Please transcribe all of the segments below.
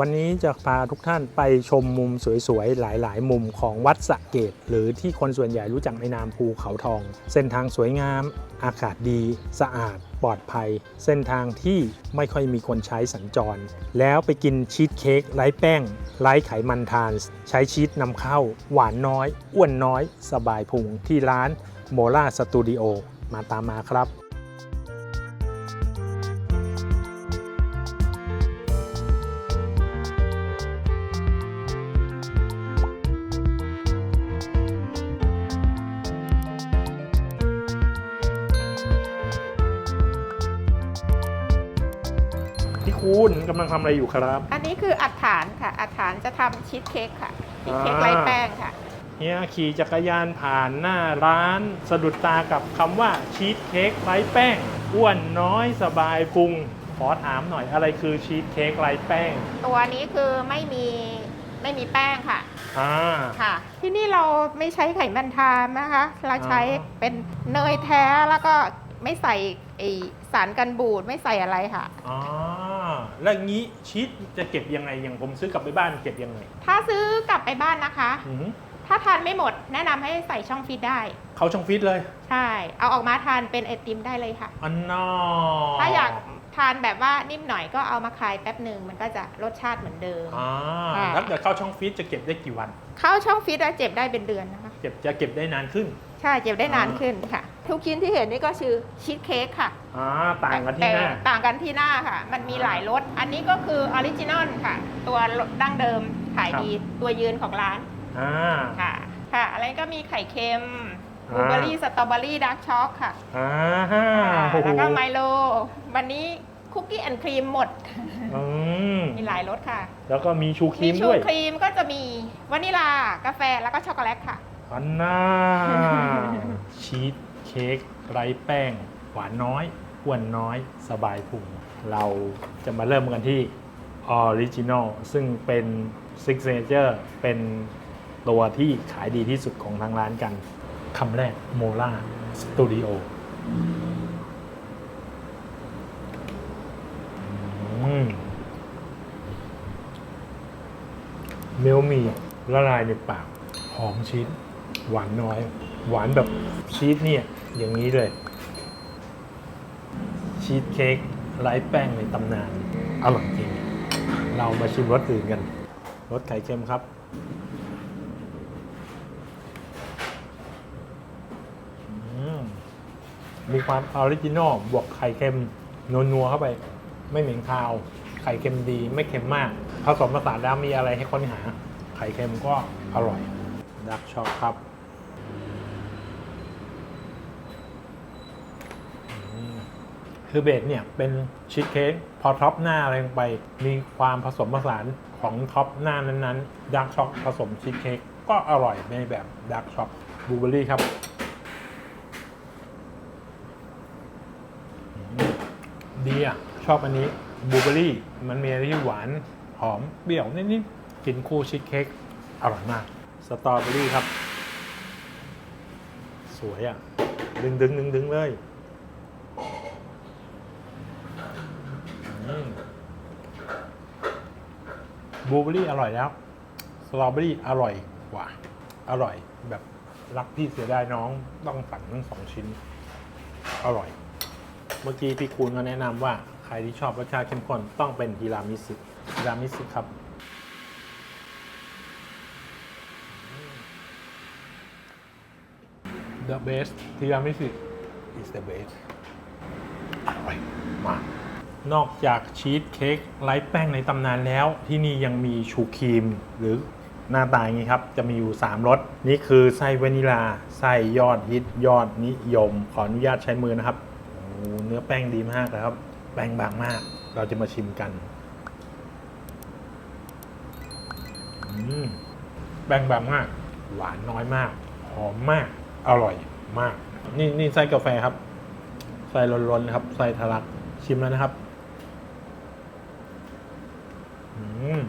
วันนี้จะพาทุกท่านไปชมมุมสวยๆ หลายๆ มุมของวัดสะเกตหรือที่คนส่วนใหญ่รู้จักในนามภูเขาทอง เส้นทางสวยงาม อากาศดี สะอาด ปลอดภัย เส้นทางที่ไม่ค่อยมีคนใช้สัญจร แล้วไปกินชีสเค้กไร้แป้ง ไร้ไขมันทานใช้ชีสนำเข้า หวานน้อย อ้วนน้อย สบายพุงที่ร้านโมล่าสตูดิโอมาตามมาครับ คุณกำลังทำอะไรอยู่ครับ อันนี้คืออัดฐานค่ะ อัดฐานจะทำชีสเค้กค่ะชีสเค้กอ่าไร้แป้งค่ะเฮียขี่จักรยานผ่านหน้าร้าน สะดุดตากับคำว่าชีสเค้กไร้แป้งอ้วนน้อยสบายพุงขอถามหน่อยอะไรคือชีสเค้กไร้แป้ง ตัวนี้คือไม่มีไม่มีแป้งค่ะอ่าค่ะ ที่นี่เราไม่ใช้ไขมันทานนะคะ เราใช้อ่าเป็นเนยแท้แล้วก็ไม่ใส่ไอสารกันบูดไม่ใส่อะไรค่ะอ๋อ แล้วงี้ชีสจะเก็บยังไงอย่างผมซื้อกลับไปบ้านเก็บยังไงถ้าซื้อกลับไปบ้านนะคะ อือหือถ้าทานไม่หมดแนะนำให้ใส่ช่องฟิตได้ เขาช่องฟิตเลย ใช่ เอาออกมาทานเป็นไอติมได้เลยค่ะ อันนอถ้าอยากทานแบบว่านิ่มหน่อยก็เอามาคลายแป๊บหนึ่งมันก็จะรสชาติเหมือนเดิม อ่าค่ะถ้าเกิดเข้าช่องฟิตจะเก็บได้กี่วัน เข้าช่องฟิตอะเจ็บได้เป็นเดือนนะคะ เก็บจะเก็บได้นานขึ้น ใช่เจ็บได้นานอ่าขึ้นค่ะ ทุกชิ้นที่เห็นนี่ก็คือชีสเค้กค่ะอ่าต่างกันที่หน้า แต่ต่างกันที่หน้าค่ะ มันมีหลายรส อันนี้ก็คือออริจินอลค่ะ ตัวดั้งเดิมขายดีตัวยืนของร้านอ่าค่ะค่ะอะไรก็มีไข่เค็มบอ่าลูเบอรี่สตรอเบอรี่ดาร์กช็อกค่ะอ่าอ่าโอ้โหแล้วก็ไมโล วันนี้คุกกี้แอนด์ครีมหมดอืมมีหลายรสค่ะ แล้วก็มีชูครีมีมชูด้วยครีมก็จะมีวานิลากาแฟแล้วก็ช็อกโกแลตค่ะอันน่าชีส เค้กไร้แป้ง หวานน้อยอ้วนน้อย สบายพุง เราจะมาเริ่มกันที่ออริจินอลซึ่งเป็นซิกเนเจอร์เป็นตัวที่ขายดีที่สุดของทางร้านกันคำแรกโมล่าสตูดิโอเมลมีละลายในปาก หอมชีสหวานน้อย หวานแบบชีสเนี่ย อย่างนี้เลย ชีสเค้กไร้แป้งในตำนาน อร่อยจริง เรามาชิมรสอื่นกัน รสไข่เค็มครับมมีความออริจินอลบวกไข่เค็มนัวๆเข้าไป ไม่เหม็นคาว ไข่เค็มดี ไม่เค็มมาก ผสมผสานแล้วมีอะไรให้ค้นหา ไข่เค็มก็อร่อย ดักช็อกครับอืม คือเบสเนี่ยเป็นชีสเค้กพอท็อปหน้าอะไรลงไป มีความผสมผสานของท็อปหน้านั้นๆดักช็อกผสมชีสเค้กก็อร่อยในแบบดักช็อกบลูเบอรี่ครับดีอะ ชอบอันนี้บลูเบอรี่มันมีอะไรที่หวานหอมเปรี้ยวนิดๆกินคู่ชีสเค้กอร่อยมาก สตรอเบอรี่ครับ สวยอะ ดึงดึงดึงดึงเลยอืม บลูเบอรี่อร่อยแล้วสตรอเบอรี่อร่อยกว่า อร่อยแบบรักพี่เสียดายน้องต้องสั่งทั้งสองชิ้น อร่อย เมื่อกี้พี่คูณก็แนะนำว่าใครที่ชอบรสชาติเข้มข้นต้องเป็นทีรามิสุทีรามิสุครับ The best ทีรามิสุ is the best อร่อยมาก นอกจากชีสเค้กไร้แป้งในตำนานแล้ว ที่นี่ยังมีชูครีม หรือหน้าตาอย่างนี้ครับ จะมีอยู่ 3รสนี่คือไส้วานิลาไส้ยอดฮิตยอดนิยม ขออนุญาตใช้มือนะครับโอ้เนื้อแป้งดีมากนะครับ แป้งบางมาก เราจะมาชิมกันแป้งบางมาก หวานน้อยมาก หอมมาก อร่อยมาก นี่นี่ไส้กาแฟครับไส้ล้นๆครับไส้ทะลักชิมแล้วนะครับ อืม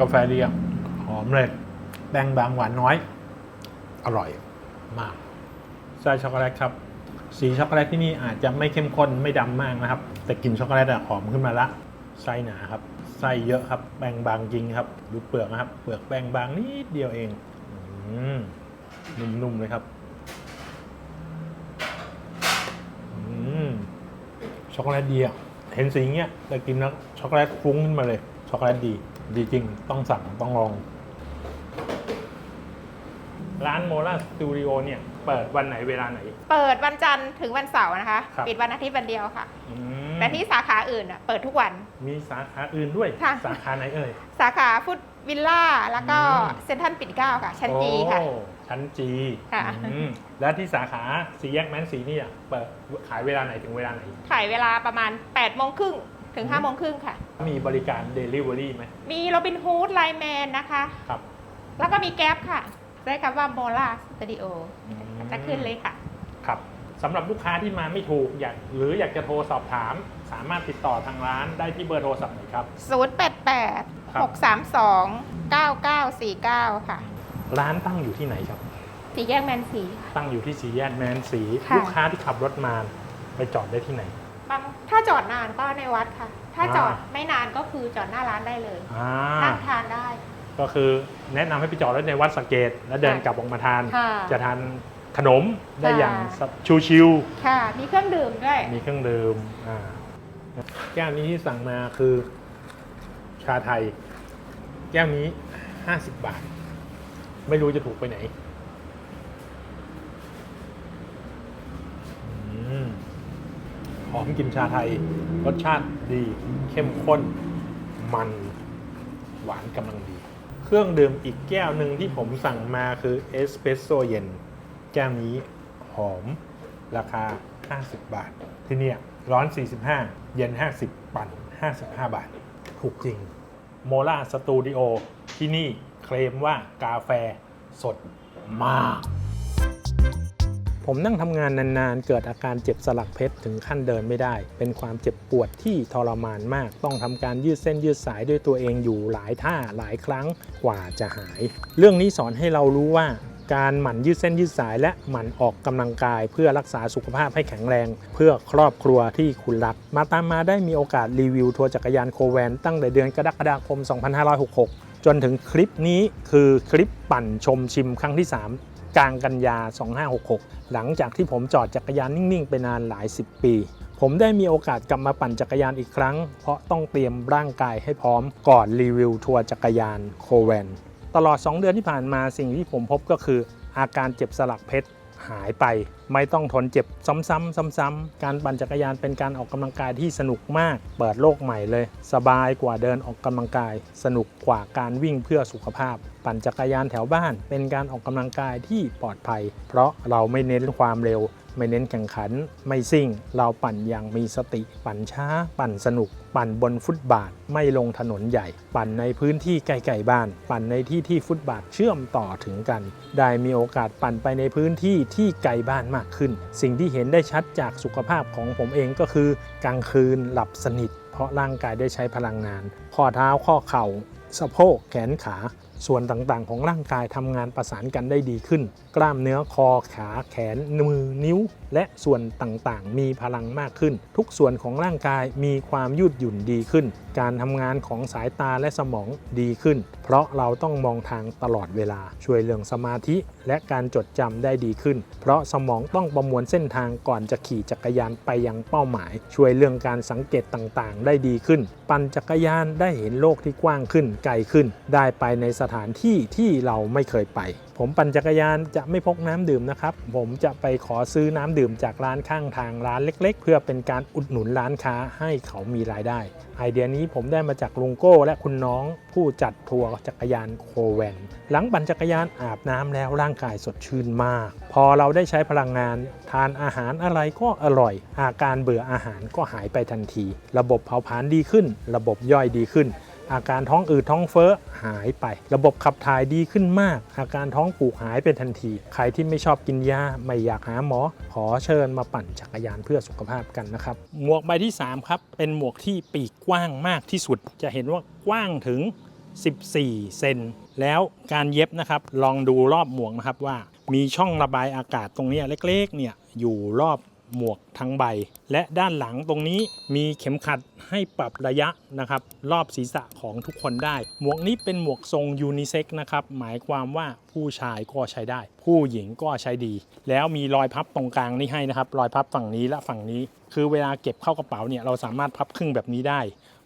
กาแฟดีอะหอมเลยแป้งบางหวานน้อย อร่อยมากไส้ช็อกโกแลตครับ สีช็อกโกแลตที่นี่อาจจะไม่เข้มข้นไม่ดำมากนะครับ แต่กลิ่นช็อกโกแลตอะหอมขึ้นมาละไส้หนาครับไส้เยอะครับแป้งบางจริงครับ ดูเปลือกนะครับ เปลือกแป้งบางนิดเดียวเองอืมนุ่มๆเลยครับอืมช็อกโกแลตดีอะเห็นสีเงี้ยแต่กินแล้วช็อกโกแลตฟุ้งขึ้นมาเลย ช็อกโกแลตดี ดีจริงต้องสั่งต้องลอง ร้านโมล่าสตูดิโอเนี่ย เปิดวันไหนเวลาไหน เปิดวันจันทร์ถึงวันเสาร์นะคะ ครับ ปิดวันอาทิตย์วันเดียวค่ะ อืมแต่ที่สาขาอื่นอะเปิดทุกวัน มีสาขาอื่นด้วย ค่ะ สาขาไหนเอ่ย สาขาฟุตวิลล่า แล้วก็อืม เซ็นทรัลปิ่นเกล้าค่ะ ชั้นจีค่ะ โอ้ชั้นจีค่ะ อืมแล้วที่สาขาสีแยกแมนสีนี่อะเปิดขายเวลาไหนถึงเวลาไหน ขายเวลาประมาณ8โมงครึ่งถึง5โมงครึ่งค่ะ มีบริการ Delivery ไหมมีโรบินฮูดไลแมนนะคะ ครับ แล้วก็มีแก๊ปค่ะได้คำว่าโมล่าสตูดิโออืมจะขึ้นเลยค่ะ ครับสำหรับลูกค้าที่มาไม่ถูกอยากหรืออยากจะโทรสอบถาม สามารถติดต่อทางร้านได้ที่เบอร์โทรศัพท์ไหนครับ 088ครับ632 9949 ค่ะ ร้านตั้งอยู่ที่ไหนครับ สี่แยกแมนสีค่ะตั้งอยู่ที่สีแยกแมนสี ค่ะ ลูกค้าที่ขับรถมา ไปจอดได้ที่ไหน บางถ้าจอดนานก็ในวัดค่ะ ถ้าอ่าจอดไม่นานก็คือจอดหน้าร้านได้เลยอ่านั่งทานได้ ก็คือแนะนำให้ไปจอดรถในวัดสะเกต แล้วเดินค่ะกลับออกมาทาน ค่ะจะทานขนมได้ค่ะอย่างชิวๆค่ะ มีเครื่องดื่มด้วยมีเครื่องดื่มอ่าแก้วนี้ที่สั่งมาคือ ชาไทย แก้วนี้ 50 บาท ไม่รู้จะถูกไปไหนอืม หอมกลินชาไทย รสชาติดีเข้มข้น มันหวานกำลังดี เครื่องดื่มอีกแก้วหนึ่งที่ผมสั่งมาคือเอสเปรสโซเย็น แก้วนี้หอมราคา 50 บาท ที่นี่ร้อน 45 เย็น 50 ปั่น 55 บาท ถูกจริงโมล่าสตูดิโอที่นี่เคลมว่ากาแฟสดมาก ผมนั่งทำงานนานๆ เกิดอาการเจ็บสลักเพชรถึงขั้นเดินไม่ได้ เป็นความเจ็บปวดที่ทรมานมาก ต้องทำการยืดเส้นยืดสายด้วยตัวเองอยู่หลายท่าหลายครั้งกว่าจะหาย เรื่องนี้สอนให้เรารู้ว่าการหมั่นยืดเส้นยืดสายและหมั่นออกกำลังกาย เพื่อรักษาสุขภาพให้แข็งแรง เพื่อครอบครัวที่คุณรัก มาตามมาได้มีโอกาสรีวิวทัวร์จักรยานโคแวนตั้งแต่เดือนกรกฎาคม 2566 จนถึงคลิปนี้คือคลิปปั่นชมชิมครั้งที่ 3 กลางกันยา 2566 หลังจากที่ผมจอดจักรยานนิ่ง ๆ ไปนานหลาย 10 ปี ผมได้มีโอกาสกลับมาปั่นจักรยานอีกครั้ง เพราะต้องเตรียมร่างกายให้พร้อมก่อนรีวิวทัวร์จักรยานโคเวนตลอด 2 เดือนที่ผ่านมาสิ่งที่ผมพบก็คืออาการเจ็บสลักเพชร หายไป ไม่ต้องทนเจ็บซ้ำๆซ้ำๆการปั่นจักรยานเป็นการออกกำลังกายที่สนุกมาก เปิดโลกใหม่เลย สบายกว่าเดินออกกำลังกาย สนุกกว่าการวิ่งเพื่อสุขภาพ ปั่นจักรยานแถวบ้าน เป็นการออกกำลังกายที่ปลอดภัย เพราะเราไม่เน้นความเร็ว ไม่เน้นแข่งขัน ไม่ซิ่ง เราปั่นอย่างมีสติ ปั่นช้า ปั่นสนุก ปั่นบนฟุตบาท ไม่ลงถนนใหญ่ ปั่นในพื้นที่ใกล้ๆบ้าน ปั่นในที่ที่ฟุตบาทเชื่อมต่อถึงกัน ได้มีโอกาสปั่นไปในพื้นที่ที่ไกลบ้านมากขึ้น สิ่งที่เห็นได้ชัดจากสุขภาพของผมเองก็คือ กลางคืนหลับสนิท เพราะร่างกายได้ใช้พลังงาน ข้อเท้าข้อเข่าสะโพกแขนขา ส่วนต่างๆ ของร่างกายทำงานประสานกันได้ดีขึ้น กล้ามเนื้อคอขาแขนมือนิ้ว และส่วนต่างๆ มีพลังมากขึ้น ทุกส่วนของร่างกายมีความยืดหยุ่นดีขึ้นการทำงานของสายตาและสมองดีขึ้น เพราะเราต้องมองทางตลอดเวลา ช่วยเรื่องสมาธิและการจดจำได้ดีขึ้น เพราะสมองต้องประมวลเส้นทางก่อนจะขี่จักรยานไปยังเป้าหมาย ช่วยเรื่องการสังเกตต่างๆ ได้ดีขึ้น ปั่นจักรยานได้เห็นโลกที่กว้างขึ้นไกลขึ้น ได้ไปในสถานที่ที่เราไม่เคยไป ผมปั่นจักรยานจะไม่พกน้ำดื่มนะครับ ผมจะไปขอซื้อน้ำดื่มจากร้านข้างทางร้านเล็ก ๆ เพื่อเป็นการอุดหนุนร้านค้าให้เขามีรายได้ ไอเดียนี้ผมได้มาจากลุงโก้และคุณน้องผู้จัดทัวร์จักรยานโคแวน หลังปั่นจักรยานอาบน้ำแล้วร่างกายสดชื่นมาก พอเราได้ใช้พลังงาน ทานอาหารอะไรก็อร่อย อาการเบื่ออาหารก็หายไปทันที ระบบเผาผลาญดีขึ้น ระบบย่อยดีขึ้น อาการท้องอืดท้องเฟ้อหายไป ระบบขับถ่ายดีขึ้นมาก อาการท้องผูกหายเป็นทันที ใครที่ไม่ชอบกินยาไม่อยากหาหมอ ขอเชิญมาปั่นจักรยานเพื่อสุขภาพกันนะครับ หมวกใบที่ 3 ครับ เป็นหมวกที่ปีกกว้างมากที่สุด จะเห็นว่ากว้างถึง 14 เซนแล้วการเย็บนะครับลองดูรอบหมวกนะครับว่ามีช่องระบายอากาศตรงนี้เล็กๆเนี่ยอยู่รอบ หมวกทั้งใบ และด้านหลังตรงนี้มีเข็มขัดให้ปรับระยะนะครับ รอบศีรษะของทุกคนได้ หมวกนี้เป็นหมวกทรงยูนิเซ็กนะครับ หมายความว่าผู้ชายก็ใช้ได้ ผู้หญิงก็ใช้ดี แล้วมีรอยพับตรงกลางนี่ให้นะครับ รอยพับฝั่งนี้และฝั่งนี้ คือเวลาเก็บเข้ากระเป๋าเนี่ยเราสามารถพับครึ่งแบบนี้ได้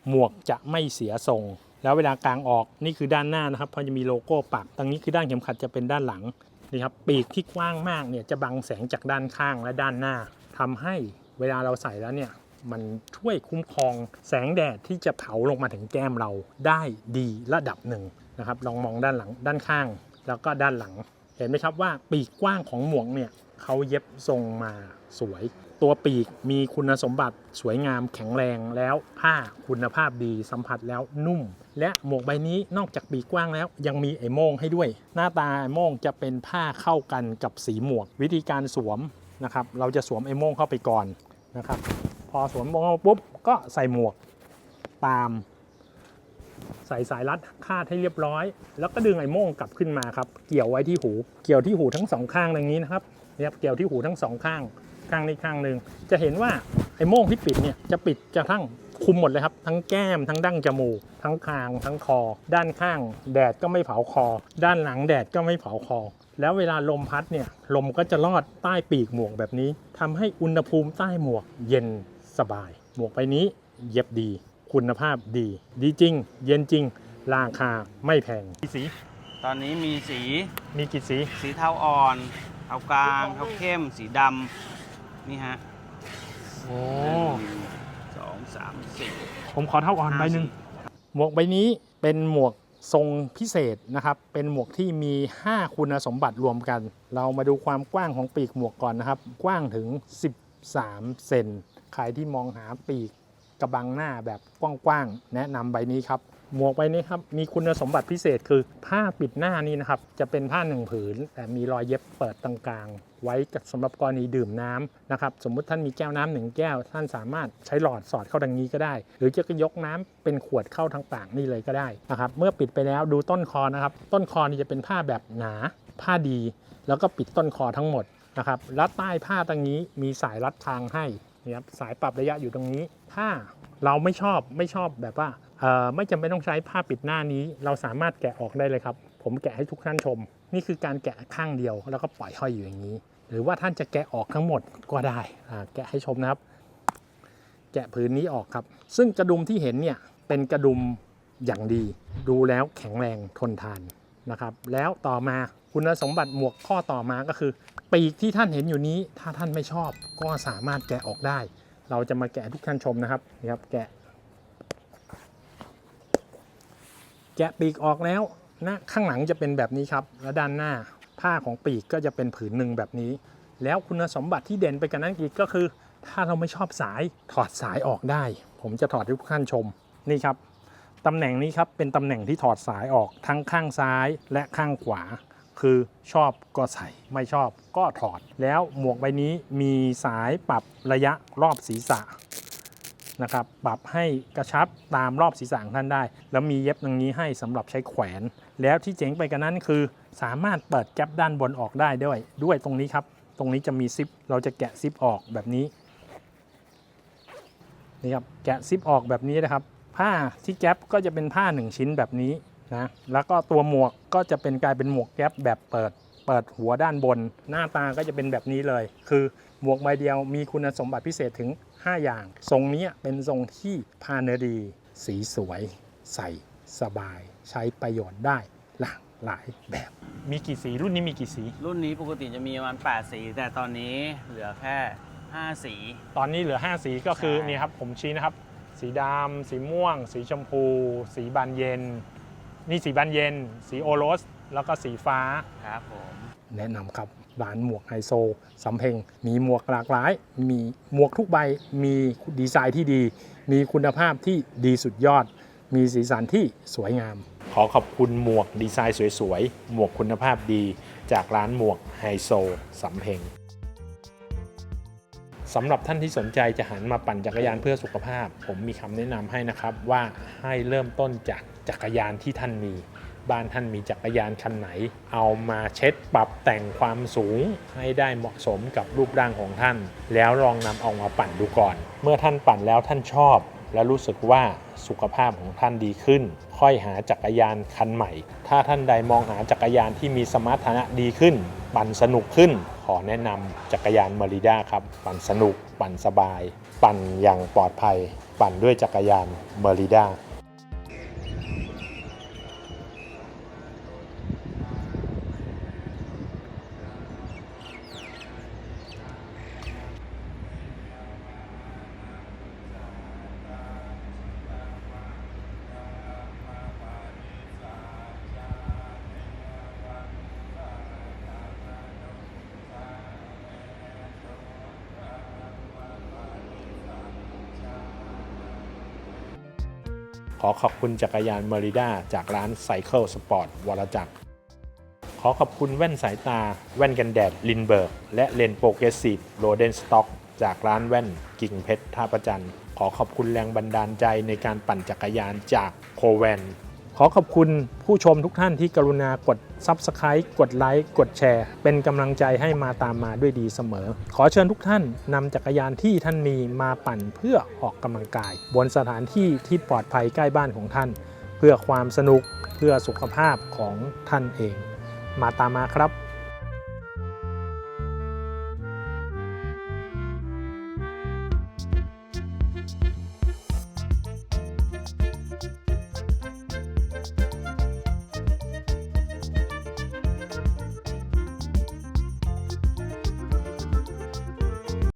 หมวกจะไม่เสียทรงแล้วเวลากลางออกนี่คือด้านหน้านะครับเพราะจะมีโลโก้ปักตรงนี้คือด้านเข็มขัดจะเป็นด้านหลังนี่ครับปีกที่กว้างมากเนี่ยจะบังแสงจากด้านข้างและด้านหน้า ทำให้เวลาเราใส่แล้วเนี่ยมันช่วยคุ้มครองแสงแดดที่จะเผาลงมาถึงแก้มเราได้ดีระดับหนึ่งนะครับ ลองมองด้านหลังด้านข้าง แล้วก็ด้านหลัง เห็นไหมครับว่าปีกกว้างของหมวกเนี่ยเขาเย็บทรงมาสวย ตัวปีกมีคุณสมบัติสวยงามแข็งแรงแล้วผ้าคุณภาพดีสัมผัสแล้วนุ่ม และหมวกใบนี้นอกจากปีกกว้างแล้ว ยังมีไอโม่งให้ด้วย หน้าตาไอโม่งจะเป็นผ้าเข้ากันกับสีหมวก วิธีการสวม นะครับเราจะสวมไอ้โม่งเข้าไปก่อนนะครับ พอสวมโม่งเข้าปุ๊บก็ใส่หมวกตาม ใส่สายรัดคาดให้เรียบร้อย แล้วก็ดึงไอ้โม่งกลับขึ้นมาครับ เกี่ยวไว้ที่หู เกี่ยวที่หูทั้งสองข้างอย่างนี้นะครับเนี่ยครับเกี่ยวที่หูทั้งสองข้างข้างนี้ข้างหนึ่งจะเห็นว่าไอ้โม่งที่ปิดเนี่ยจะปิดจะทั้งคุมหมดเลยครับทั้งแก้มทั้งดั้งจมูกทั้งคาง ทั้งคอ ด้านข้าง แดดก็ไม่เผาคอ ด้านหลังแดดก็ไม่เผาคอ แล้วเวลาลมพัดเนี่ยลมก็จะลอดใต้ปีกหมวกแบบนี้ทำให้อุณหภูมิใต้หมวกเย็นสบาย หมวกใบนี้เย็บดี คุณภาพดี ดีจริง เย็นจริง ราคาไม่แพงสี ตอนนี้มีสีมีกี่สี สีเทาอ่อนเทากลางเทาเข้ม สีดำนี่ฮะโอ้หนึ่งสองสามสี่ผมขอเท่าอ่อนใบหนึ่งหมวกใบนี้เป็นหมวก ทรงพิเศษนะครับ เป็นหมวกที่มี 5 คุณสมบัติรวมกัน เรามาดูความกว้างของปีกหมวกก่อนนะครับ กว้างถึง 13 เซน ใครที่มองหาปีกกระบังหน้าแบบกว้างๆ แนะนำใบนี้ครับ หมวกใบนี้ครับ มีคุณสมบัติพิเศษคือผ้าปิดหน้านี่นะครับ จะเป็นผ้าหนึ่งผืน แต่มีรอยเย็บเปิดตรงกลาง ไว้สำหรับกรณีดื่มน้ำนะครับสมมุติท่านมีแก้วน้ำหนึ่งแก้ว ท่านสามารถใช้หลอดสอดเข้าทางนี้ก็ได้ หรือจะยกน้ำเป็นขวดเข้าทางปากนี่เลยก็ได้นะครับเมื่อปิดไปแล้วดูต้นคอนะครับ ต้นคอนี่จะเป็นผ้าแบบหนา ผ้าดี แล้วก็ปิดต้นคอทั้งหมดนะครับแล้วใต้ผ้าตรงนี้มีสายรัดทางให้นี่ครับสายปรับระยะอยู่ตรงนี้ ถ้าเราไม่ชอบไม่ชอบแบบว่าไม่จำเป็นต้องใช้ผ้าปิดหน้านี้ เราสามารถแกะออกได้เลยครับ ผมแกะให้ทุกท่านชม นี่คือการแกะข้างเดียว แล้วก็ปล่อยห้อยอยู่อย่างนี้ รือว่าท่านจะแกะออกทั้งหมดก็ได้แกะให้ชมนะครับ แกะผืนนี้ออกครับ ซึ่งกระดุมที่เห็นเนี่ยเป็นกระดุมอย่างดี ดูแล้วแข็งแรงทนทานนะครับ แล้วต่อมาคุณสมบัติหมวกข้อต่อมาก็คือ ปีกที่ท่านเห็นอยู่นี้ ถ้าท่านไม่ชอบก็สามารถแกะออกได้ เราจะมาแกะทุกท่านชมนะครับนี่ครับแกะ แกะปีกออกแล้วน้าข้างหลังจะเป็นแบบนี้ครับ แล้วด้านหน้า ผ้าของปีกก็จะเป็นผืนหนึ่งแบบนี้ แล้วคุณสมบัติที่เด่นไปกันนั้นอีกก็คือ ถ้าเราไม่ชอบสายถอดสายออกได้ ผมจะถอดให้ทุกท่านชมนี่ครับตำแหน่งนี้ครับเป็นตำแหน่งที่ถอดสายออกทั้งข้างซ้ายและข้างขวา คือชอบก็ใส่ไม่ชอบก็ถอด แล้วหมวกใบนี้มีสายปรับระยะรอบศีรษะ นะครับปรับให้กระชับตามรอบศีรษะของท่านได้ แล้วมีเย็บตรงนี้ให้สำหรับใช้แขวน แล้วที่เจ๋งไปกันนั้นคือ สามารถเปิดแก๊ปด้านบนออกได้ด้วย ด้วยตรงนี้ครับ ตรงนี้จะมีซิป เราจะแกะซิปออกแบบนี้นี่ครับแกะซิปออกแบบนี้นะครับ ผ้าที่แก๊ปก็จะเป็นผ้าหนึ่งชิ้นแบบนี้นะแล้วก็ตัวหมวกก็จะเป็นกลายเป็นหมวกแก๊ปแบบเปิดเปิดหัวด้านบน หน้าตาก็จะเป็นแบบนี้เลย คือหมวกใบเดียวมีคุณสมบัติพิเศษถึง 5 อย่าง ทรงนี้เป็นทรงที่พาเนอดี สีสวย ใส่สบาย ใช้ประโยชน์ได้หลากหลายแบบ มีกี่สีรุ่นนี้มีกี่สี รุ่นนี้ปกติจะมีประมาณ8สี แต่ตอนนี้เหลือแค่ 5 สี ตอนนี้เหลือ 5 สีก็คือใช่ นี่ครับผมชี้นะครับ สีดำสีม่วง สีชมพู สีบานเย็น นี่สีบานเย็น สีโอรส แล้วก็สีฟ้า ครับผม แนะนำครับ ร้านหมวกไฮโซสำเพ็ง มีหมวกหลากหลาย มีหมวกทุกใบ มีดีไซน์ที่ดี มีคุณภาพที่ดีสุดยอด มีสีสันที่สวยงาม ขอขอบคุณหมวกดีไซน์สวยๆ หมวกคุณภาพดี จากร้านหมวกไฮโซสำเพ็งสำหรับท่านที่สนใจจะหันมาปั่นจักรยานเพื่อสุขภาพ ผมมีคำแนะนำให้นะครับว่าให้เริ่มต้นจากจักรยานที่ท่านมี บ้านท่านมีจักรยานคันไหน เอามาเช็ดปรับแต่งความสูงให้ได้เหมาะสมกับรูปร่างของท่าน แล้วลองนำเออกมาปั่นดูก่อน เมื่อท่านปั่นแล้วท่านชอบ และรู้สึกว่าสุขภาพของท่านดีขึ้น ค่อยหาจักรยานคันใหม่ ถ้าท่านใดมองหาจักรยานที่มีสมรรถนะดีขึ้น ปั่นสนุกขึ้น ขอแนะนำจักรยานเมริด้าครับ ปั่นสนุก ปั่นสบาย ปั่นอย่างปลอดภัย ปั่นด้วยจักรยานเมริด้า อขอบคุณจักรยานเมริด้าจากร้านไซเคิลสปอร์ตวรจักร ขอขอบคุณแว่นสายตา แว่นกันแดดลินเบิร์ก และเลนโปรเกรสซีฟโรเดนสต็อกจากร้านแว่นกิ่งเพชรท่าประจัน ขอขอบคุณแรงบันดาลใจในการปั่นจักรยานจากโคแวน ขอขอบคุณผู้ชมทุกท่านที่กรุณากด Subscribe กดไลค์กดแชร์ เป็นกำลังใจให้มาตามมาด้วยดีเสมอ ขอเชิญทุกท่านนำจักรยานที่ท่านมีมาปั่นเพื่อออกกำลังกาย บนสถานที่ที่ปลอดภัยใกล้บ้านของท่าน เพื่อความสนุกเพื่อสุขภาพของท่านเอง มาตามมาครับ